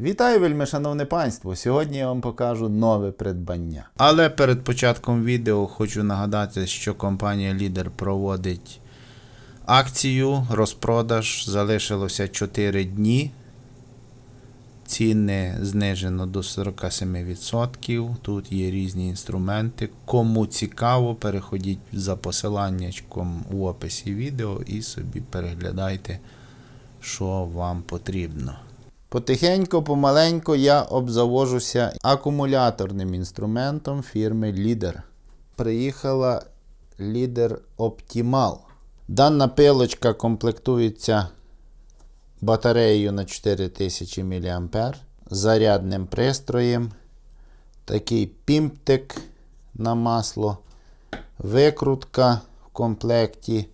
Вітаю, вельми шановне панство! Сьогодні я вам покажу нове придбання. Але перед початком відео хочу нагадати, що компанія Лідер проводить акцію розпродаж. Залишилося 4 дні. Ціни знижено до 47%. Тут є різні інструменти. Кому цікаво, переходіть за посиланнячком у описі відео і собі переглядайте, що вам потрібно. Потихеньку, помаленьку я обзавожуся акумуляторним інструментом фірми Leader. Приїхала Leader Optimal. Дана пилочка комплектується батареєю на 4000 мА, зарядним пристроєм, такий пімптик на масло, викрутка в комплекті,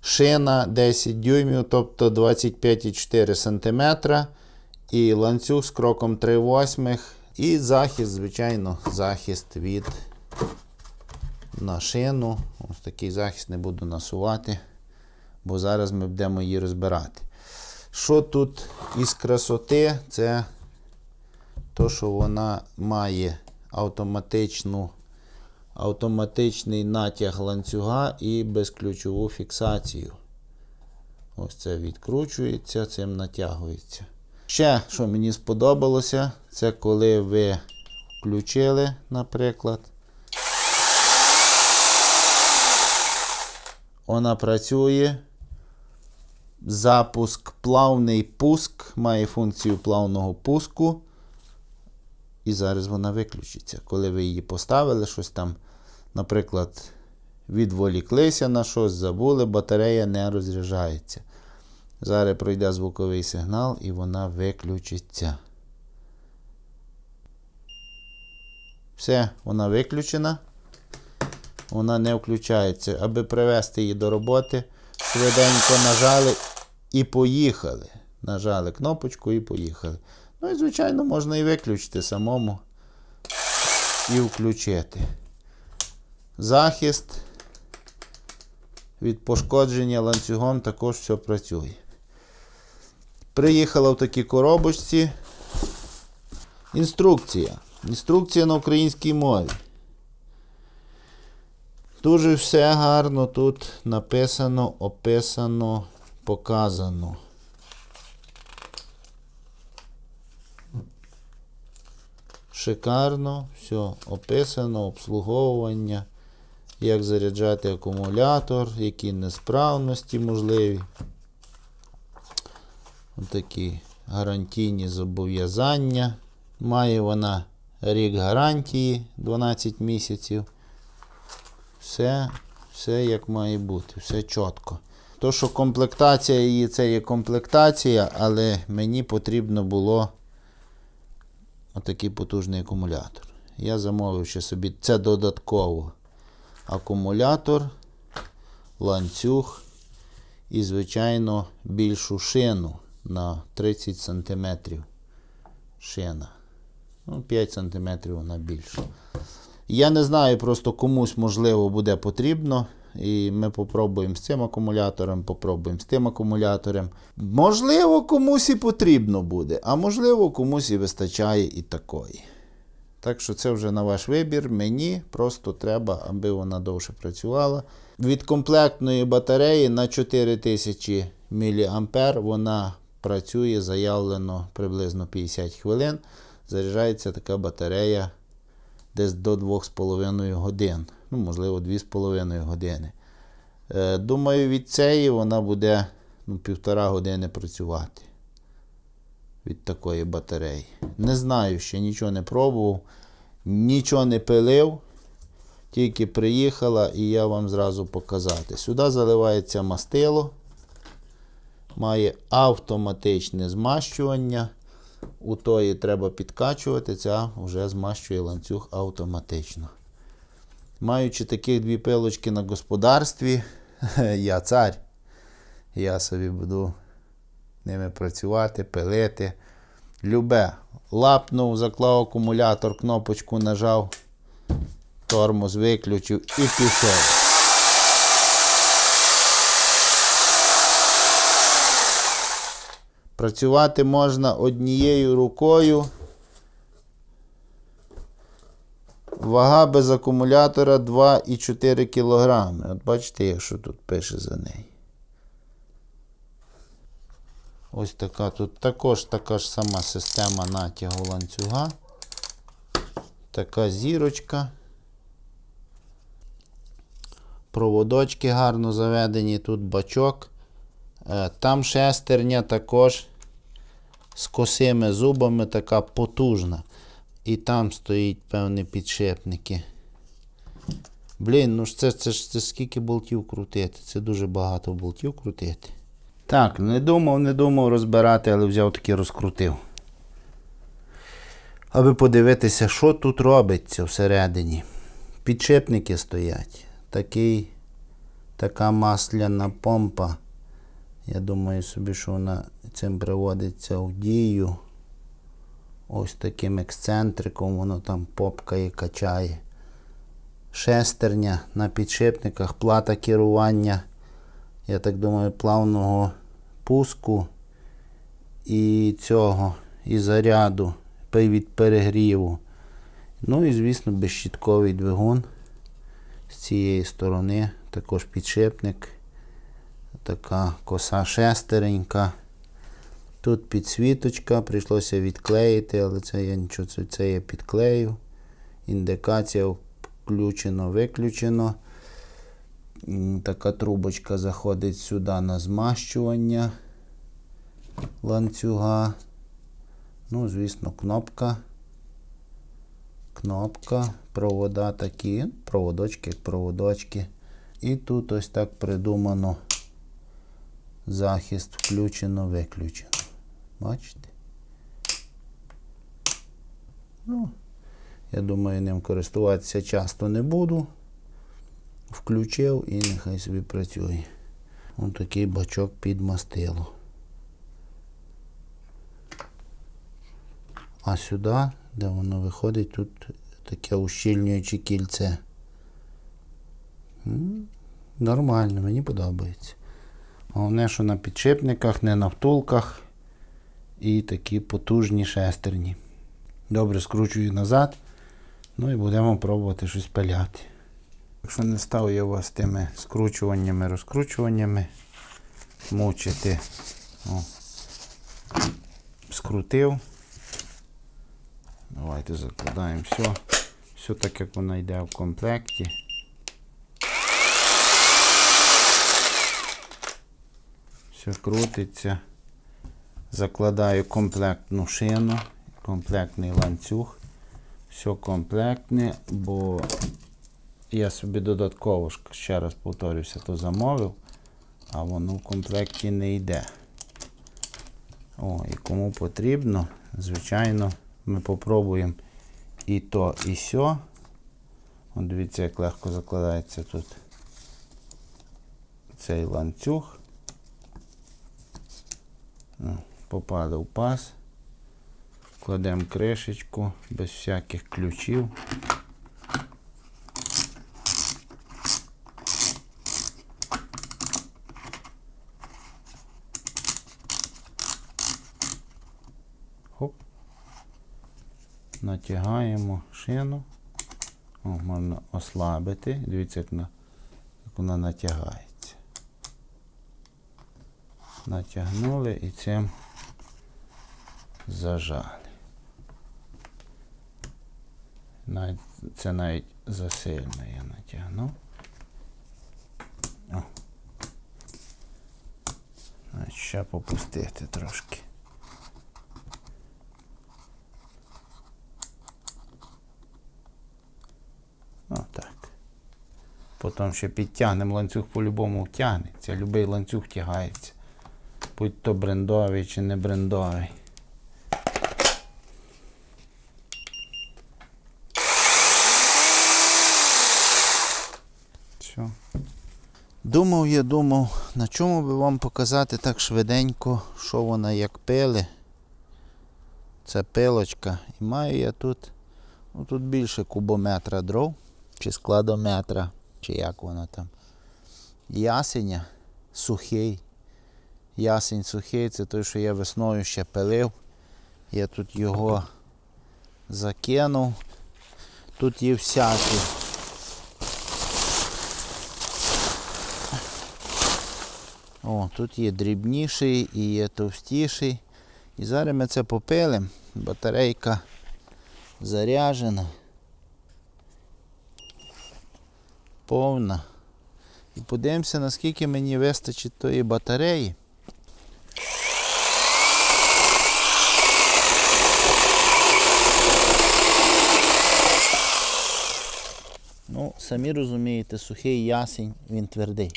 шина 10 дюймів, тобто 25,4 см, і ланцюг з кроком 3 восьмих, і захист, звичайно, захист від на шину. Ось такий захист не буду насувати, бо зараз ми будемо її розбирати. Що тут із красоти, це то, що вона має автоматичну, автоматичний натяг ланцюга і безключову фіксацію. Ось це відкручується, цим натягується. Ще, що мені сподобалося, це коли ви включили, наприклад. Вона працює. Запуск, плавний пуск, має функцію плавного пуску. І зараз вона виключиться. Коли ви її поставили, щось там, наприклад, відволіклися на щось, забули, батарея не розряджається. Зараз пройде звуковий сигнал і вона виключиться. Все, вона виключена. Вона не включається. Аби привести її до роботи, швиденько нажали і поїхали. Нажали кнопочку і поїхали. Ну і, звичайно, можна і виключити самому і включити. Захист від пошкодження ланцюгом також все працює. Приїхала в такій коробочці. Інструкція. Інструкція на українській мові. Дуже все гарно тут написано, описано, показано. Шикарно, все описано, обслуговування, як заряджати акумулятор, які несправності можливі. Такі гарантійні зобов'язання. Має вона рік гарантії 12 місяців. Все, все як має бути, все чітко. То, що комплектація її це є комплектація, але мені потрібно було отакий потужний акумулятор. Я замовив ще собі це додатково акумулятор, ланцюг і, звичайно, більшу шину на 30 см. Шина. Ну, 5 см вона більша. Я не знаю, просто комусь, можливо, буде потрібно. І ми попробуємо з цим акумулятором, попробуємо з тим акумулятором. Можливо, комусь і потрібно буде, а можливо, комусь і вистачає і такої. Так що це вже на ваш вибір. Мені просто треба, аби вона довше працювала. Від комплектної батареї на 4000 мА вона працює заявлено приблизно 50 хвилин. Заряджається така батарея десь до 2,5 годин. Ну, можливо, 2,5 години. Е, думаю, від цієї вона буде ну, півтора години працювати. Від такої батареї. Не знаю, ще нічого не пробував, нічого не пилив. Тільки приїхала і я вам зразу показати. Сюди заливається мастило. Має автоматичне змащування. У тої треба підкачувати, ця вже змащує ланцюг автоматично. Маючи таких дві пилочки на господарстві, я цар. Я собі буду ними працювати, пилити. Любе. Лапнув, заклав акумулятор, кнопочку нажав, тормоз виключив і пішов. Працювати можна однією рукою. Вага без акумулятора 2,4 кг. От бачите, якщо тут пише за неї. Ось така тут також така ж сама система натягу ланцюга. Така зірочка. Проводочки гарно заведені, тут бачок. Е, Там шестерня також з косими зубами, така потужна. І там стоїть певні підшипники. Блін, ну ж це, це це скільки болтів крутити. Це дуже багато болтів крутити. Так, не думав, не думав розбирати, але взяв таки розкрутив. Аби подивитися, що тут робиться всередині. Підшипники стоять. Такий, така масляна помпа. Я думаю собі, що вона цим приводиться в дію. Ось таким ексцентриком воно там попкає, качає. Шестерня на підшипниках, плата керування. Я так думаю, плавного пуску і цього, і заряду від перегріву. Ну і, звісно, безщітковий двигун з цієї сторони, також підшипник. Така коса шестеренька. Тут підсвіточка, прийшлося відклеїти, але це я нічого, це, я підклею. Індикація включено, виключено. Така трубочка заходить сюди на змащування ланцюга. Ну, звісно, кнопка. Кнопка, провода такі, проводочки, проводочки. І тут ось так придумано. Захист включено, виключено. Бачите? Ну, я думаю, ним користуватися часто не буду. Включив і нехай собі працює. Ось такий бачок під мастило. А сюди, де воно виходить, тут таке ущільнююче кільце. Нормально, мені подобається. Головне, що на підшипниках, не на втулках. І такі потужні шестерні. Добре, скручую назад. Ну і будемо пробувати щось пиляти. Якщо не став я вас тими скручуваннями, розкручуваннями, мучити. О. Скрутив. Давайте закладаємо все. Все так, як воно йде в комплекті. Все крутиться. Закладаю комплектну шину, комплектний ланцюг. Все комплектне, бо я собі додатково ще раз повторюся, то замовив, а воно в комплекті не йде. О, і кому потрібно, звичайно, ми попробуємо і то, і сьо. От дивіться, як легко закладається тут цей ланцюг. Ну, Попадав паз. Кладемо кришечку без всяких ключів. Натягаємо шину. О, можна ослабити. Дивіться, як вона натягається. Натягнули і цим зажали. Це навіть засильно я натягнув. О. Ще попустити трошки. Отак. Потім ще підтягнемо ланцюг по-любому тягнеться. Любий ланцюг тягається. Будь то брендовий чи не брендовий. Все. Думав я, думав, на чому би вам показати так швиденько, що вона як пили. Це пилочка. І маю я тут, ну тут більше кубометра дров, чи складометра, чи як воно там. Ясеня сухий. Ясень сухий, це той, що я весною ще пилив. Я тут його закинув. Тут є всякі. О, тут є дрібніший і є товстіший. І зараз ми це попилимо. Батарейка заряджена. Повна. І подивимося, наскільки мені вистачить тої батареї. Ну, самі розумієте, сухий ясень, він твердий.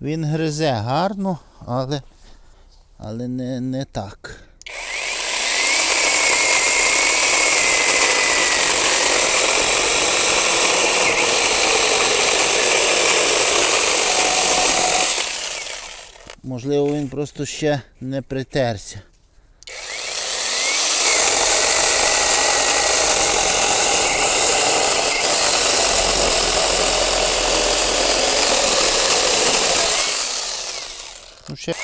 Він гризе гарно, але, але не, не так. Можливо, він просто ще не притерся. Ну, ще...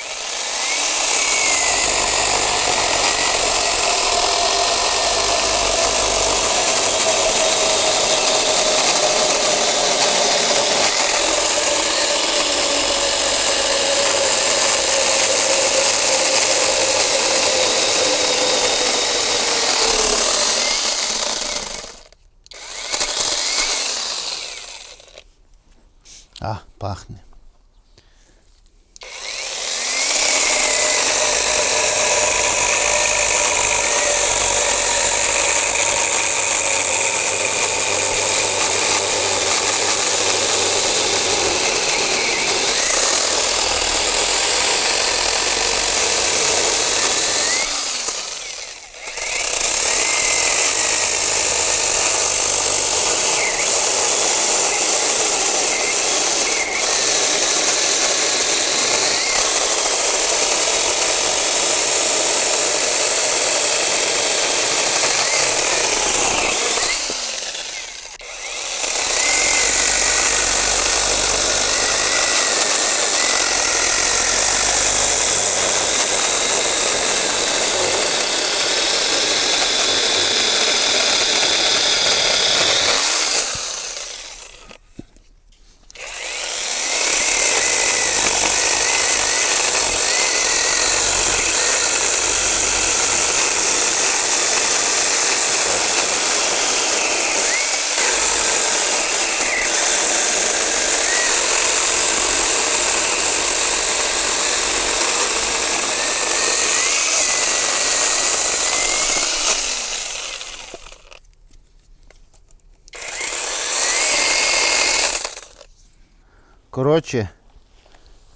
Коротше,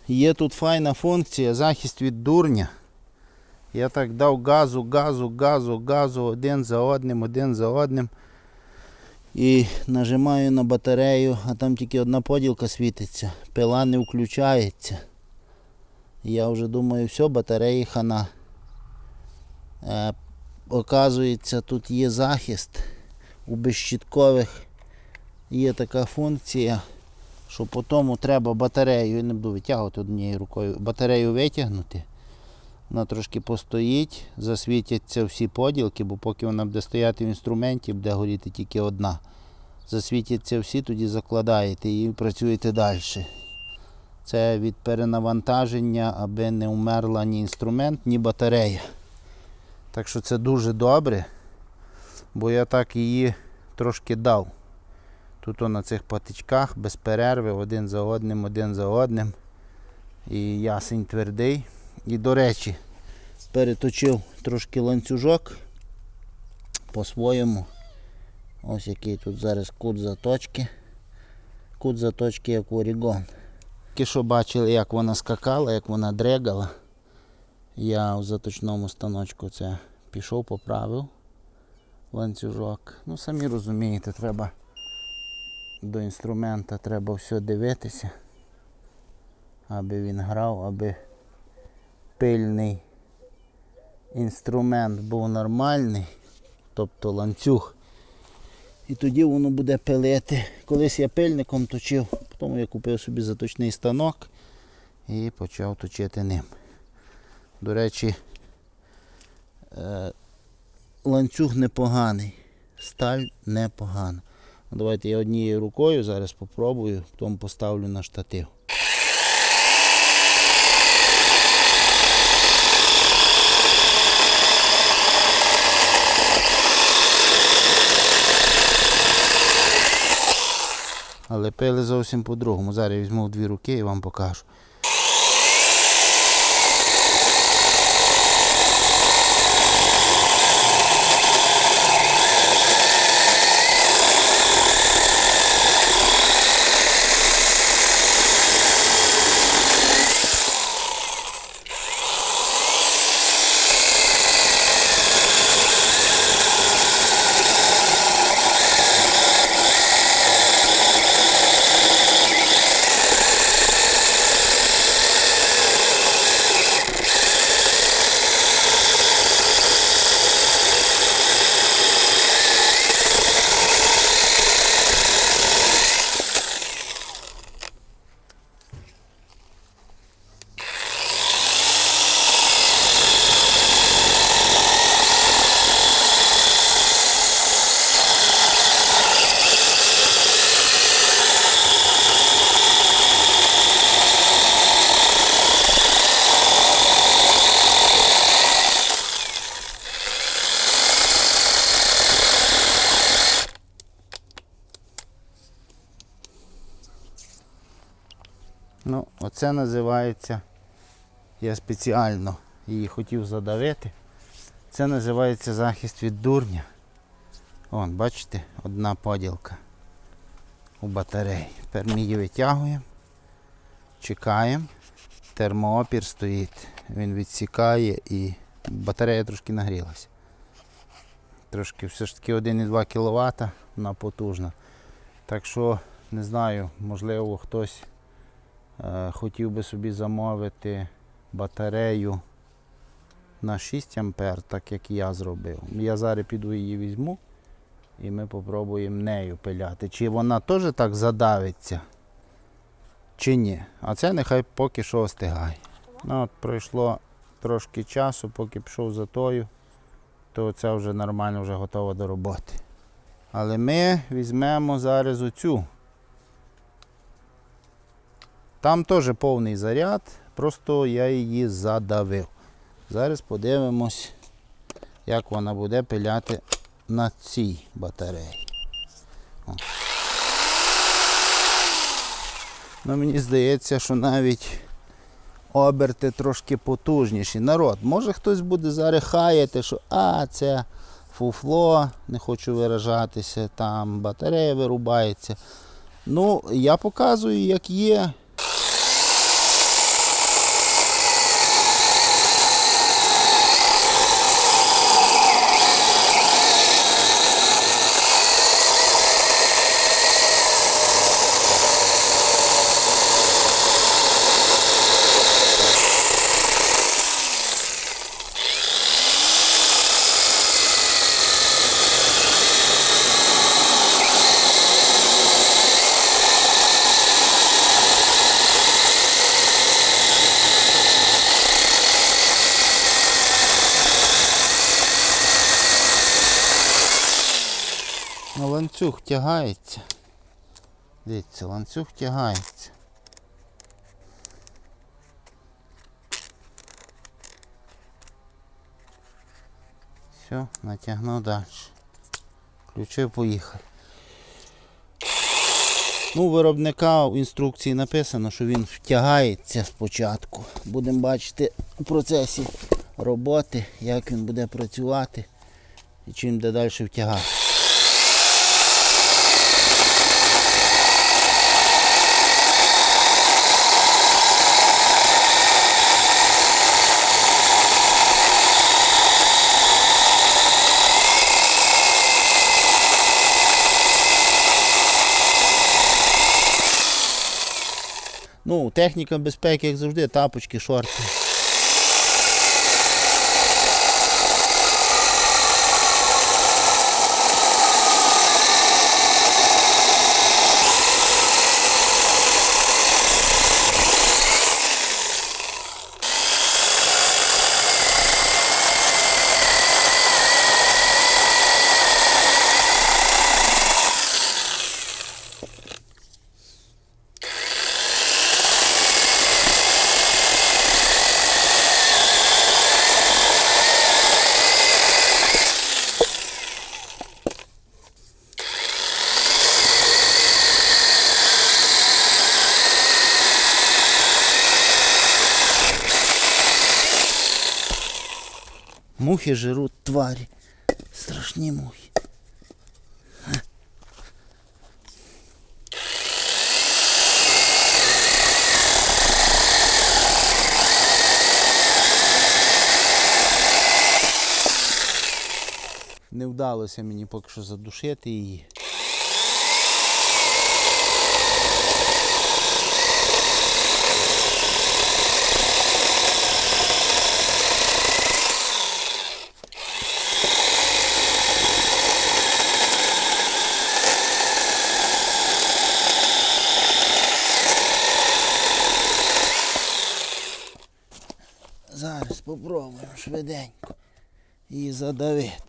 є тут файна функція захист від дурня. Я так дав газу, газу, газу, газу один за одним, один за одним. І нажимаю на батарею, а там тільки одна поділка світиться, пила не включається. Я вже думаю, все, батареї хана. Е, оказується, тут є захист. У безщіткових є така функція що по тому треба батарею, я не буду витягувати однією рукою, батарею витягнути. Вона трошки постоїть, засвітяться всі поділки, бо поки вона буде стояти в інструменті, буде горіти тільки одна. Засвітяться всі, тоді закладаєте і працюєте далі. Це від перенавантаження, аби не вмерла ні інструмент, ні батарея. Так що це дуже добре, бо я так її трошки дав. Тут на цих патичках без перерви, один за одним, один за одним. І ясень твердий. І до речі, переточив трошки ланцюжок по-своєму. Ось який тут зараз кут заточки. Кут заточки як Орігон. Тільки що бачили, як вона скакала, як вона дрегала. Я в заточному станочку це пішов, поправив ланцюжок. Ну, самі розумієте, треба до інструмента треба все дивитися, аби він грав, аби пильний інструмент був нормальний, тобто ланцюг. І тоді воно буде пилити. Колись я пильником точив, потім я купив собі заточний станок і почав точити ним. До речі, е, ланцюг непоганий, сталь непогана. Давайте я однією рукою зараз попробую, потім поставлю на штатив. Але пили зовсім по-другому. Зараз я візьму дві руки і вам покажу. Ну, оце називається. Я спеціально її хотів задавити. Це називається захист від дурня. Вон, бачите, одна поділка у батареї. Тепер ми її витягуємо, чекаємо. Термоопір стоїть, він відсікає і батарея трошки нагрілася. Трошки все ж таки 1,2 кВт вона потужна. Так що, не знаю, можливо хтось Хотів би собі замовити батарею на 6 А, так як я зробив. Я зараз піду її візьму і ми спробуємо нею пиляти. Чи вона теж так задавиться, чи ні. А це нехай поки що остигає. Ну, от Пройшло трошки часу, поки пішов за тою, то це вже нормально вже готова до роботи. Але ми візьмемо зараз оцю. Там теж повний заряд, просто я її задавив. Зараз подивимось, як вона буде пиляти на цій батареї. Ну, Мені здається, що навіть оберти трошки потужніші. Народ, може хтось буде зараз хаяти, що а, це фуфло, не хочу виражатися, там батарея вирубається. Ну, я показую, як є. Ну, ланцюг тягається. Дивіться, ланцюг тягається. Все, натягнув далі. Включив, поїхав. Ну, виробника в інструкції написано, що він втягається спочатку. Будемо бачити у процесі роботи, як він буде працювати і чим буде далі втягати. Ну, техніка безпеки, як завжди, тапочки, шорти. Мухи жируть тварі. Страшні мухи. Не вдалося мені поки що задушити її. Зараз попробуємо швиденько її задавити.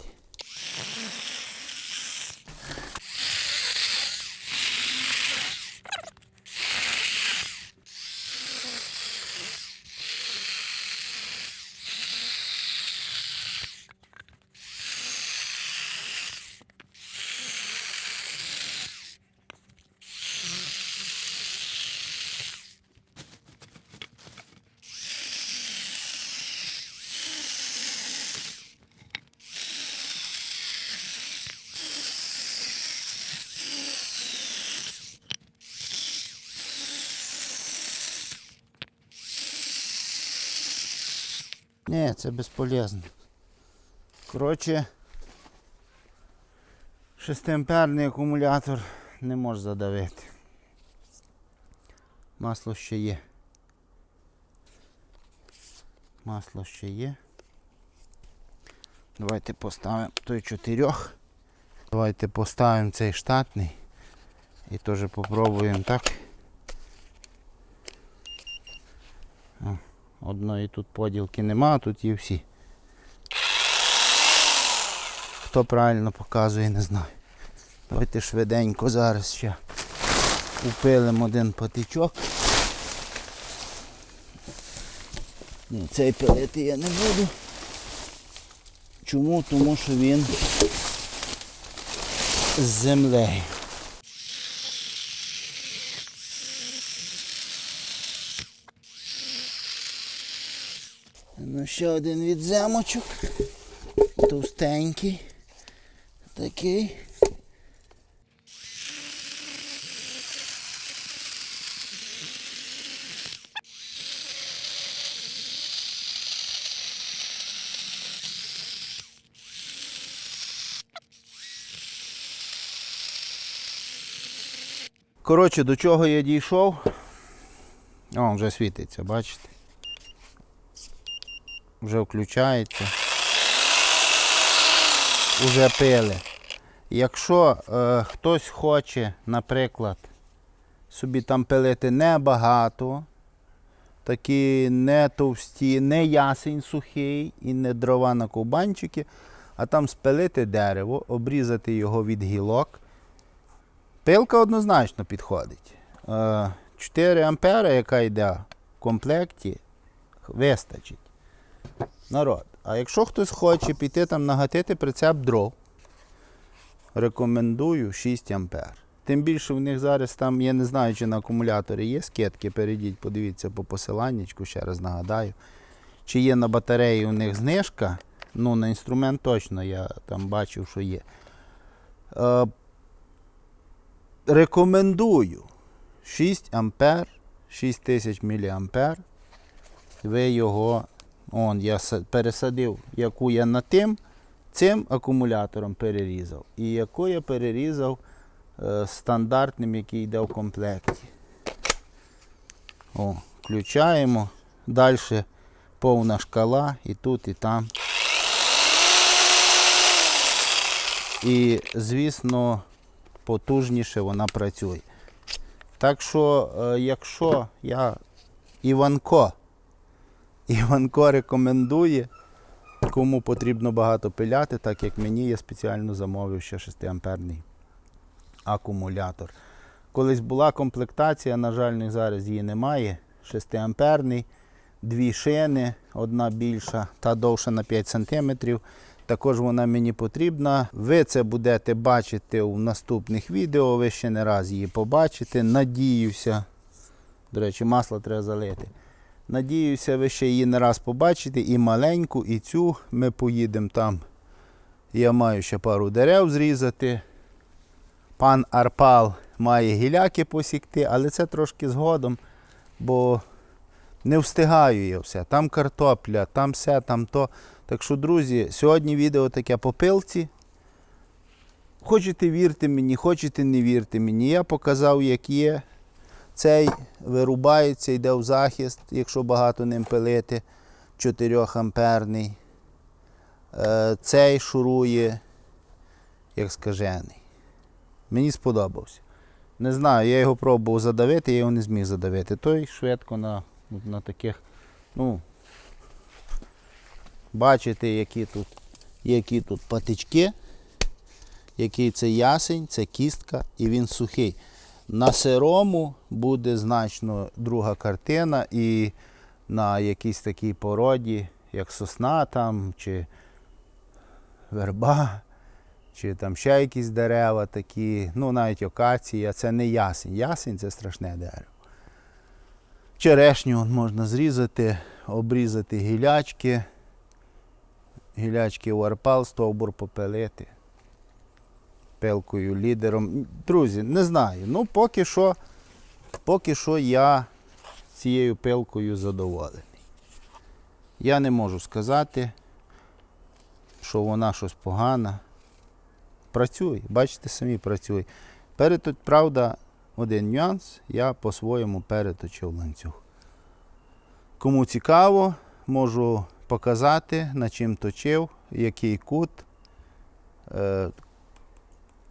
Ні, це безполезно. Коротше, шестиамперний акумулятор не може задавити. Масло ще є. Масло ще є. Давайте поставимо той чотирьох. Давайте поставимо цей штатний. І теж попробуємо так. О, Одної тут поділки нема, тут є всі. Хто правильно показує, не знаю. Давайте швиденько зараз ще упилимо один патичок. Ні, цей пилити я не буду. Чому? Тому що він з землею. Ще один відземочок. Товстенький. Такий. Коротше, до чого я дійшов? О, вже світиться, бачите? Вже включається. Уже пили. Якщо е, хтось хоче, наприклад, собі там пилити небагато, такі не товсті, не ясень сухий і не дрова на ковбанчики, а там спилити дерево, обрізати його від гілок. Пилка однозначно підходить. Е, 4 ампера, яка йде в комплекті, вистачить. Народ. А якщо хтось хоче піти там нагатити прицеп дров, рекомендую 6 ампер. Тим більше в них зараз там, я не знаю, чи на акумуляторі є скидки, перейдіть, подивіться по посиланнячку, ще раз нагадаю. Чи є на батареї у них знижка, ну на інструмент точно я там бачив, що є. Е, рекомендую 6 ампер, 6000 міліампер. Ви його Он я пересадив, яку я на тим, цим акумулятором перерізав. І яку я перерізав е, стандартним, який йде в комплекті. О, включаємо. Далі повна шкала і тут, і там. І, звісно, потужніше вона працює. Так що, е, якщо я Іванко, Іванко рекомендує, кому потрібно багато пиляти, так як мені я спеціально замовив ще 6 амперний акумулятор. Колись була комплектація, на жаль, зараз її немає. 6 амперний, дві шини, одна більша та довша на 5 см. Також вона мені потрібна. Ви це будете бачити у наступних відео. Ви ще не раз її побачите. Надіюся. До речі, масло треба залити. Надіюся, ви ще її не раз побачите. І маленьку, і цю. Ми поїдемо там. Я маю ще пару дерев зрізати. Пан Арпал має гіляки посікти, але це трошки згодом, бо не встигаю я все. Там картопля, там все, там то. Так що, друзі, сьогодні відео таке по пилці. Хочете вірте мені, хочете не вірте мені. Я показав, як є. Цей вирубається, йде в захист, якщо багато ним пилити. 4 амперний. Е, Цей шурує, як скажений. Мені сподобався. Не знаю, я його пробував задавити, я його не зміг задавити. Той швидко на, на таких, ну, бачите, які тут, які тут патички, який це ясень, це кістка і він сухий. На сирому буде значно друга картина і на якійсь такій породі, як сосна там, чи верба, чи там ще якісь дерева такі, ну навіть окація, це не ясень. Ясень це страшне дерево. Черешню можна зрізати, обрізати гілячки, гілячки варпал, стовбур попилити пилкою, лідером. Друзі, не знаю. Ну, поки що, поки що я цією пилкою задоволений. Я не можу сказати, що вона щось погана. Працює, бачите, самі працює. Переточ, правда, один нюанс, я по-своєму переточив ланцюг. Кому цікаво, можу показати, на чим точив, який кут.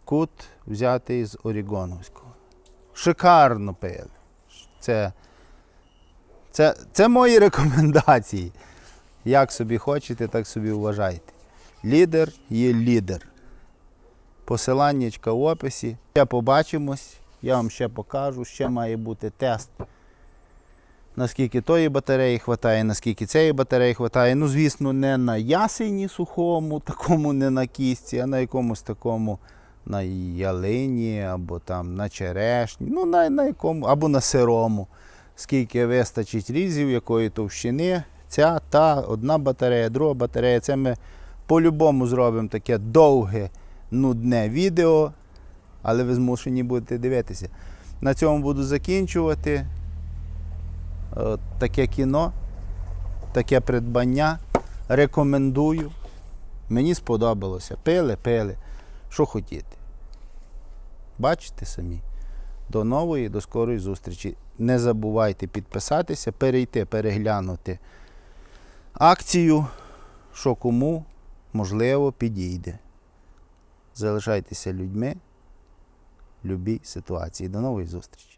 Кут взятий з Орігоновського. Шикарно пили. Це, це, це мої рекомендації. Як собі хочете, так собі вважайте. Лідер є лідер. Посиланнячка в описі. Ще побачимось, я вам ще покажу, ще має бути тест. Наскільки тої батареї вистачає, наскільки цієї батареї вистачає. Ну, звісно, не на ясені сухому, такому не на кістці, а на якомусь такому на ялині або там на черешні, ну на, на якому, або на сирому. Скільки вистачить різів, якої товщини. Ця та одна батарея, друга батарея. Це ми по-любому зробимо таке довге, нудне відео, але ви змушені будете дивитися. На цьому буду закінчувати. Е, Таке кіно, таке придбання. Рекомендую. Мені сподобалося. Пили, пили. Що хотіти. Бачите самі. До нової, до скорої зустрічі. Не забувайте підписатися, перейти, переглянути акцію, що кому можливо підійде. Залишайтеся людьми в ситуації. До нової зустрічі!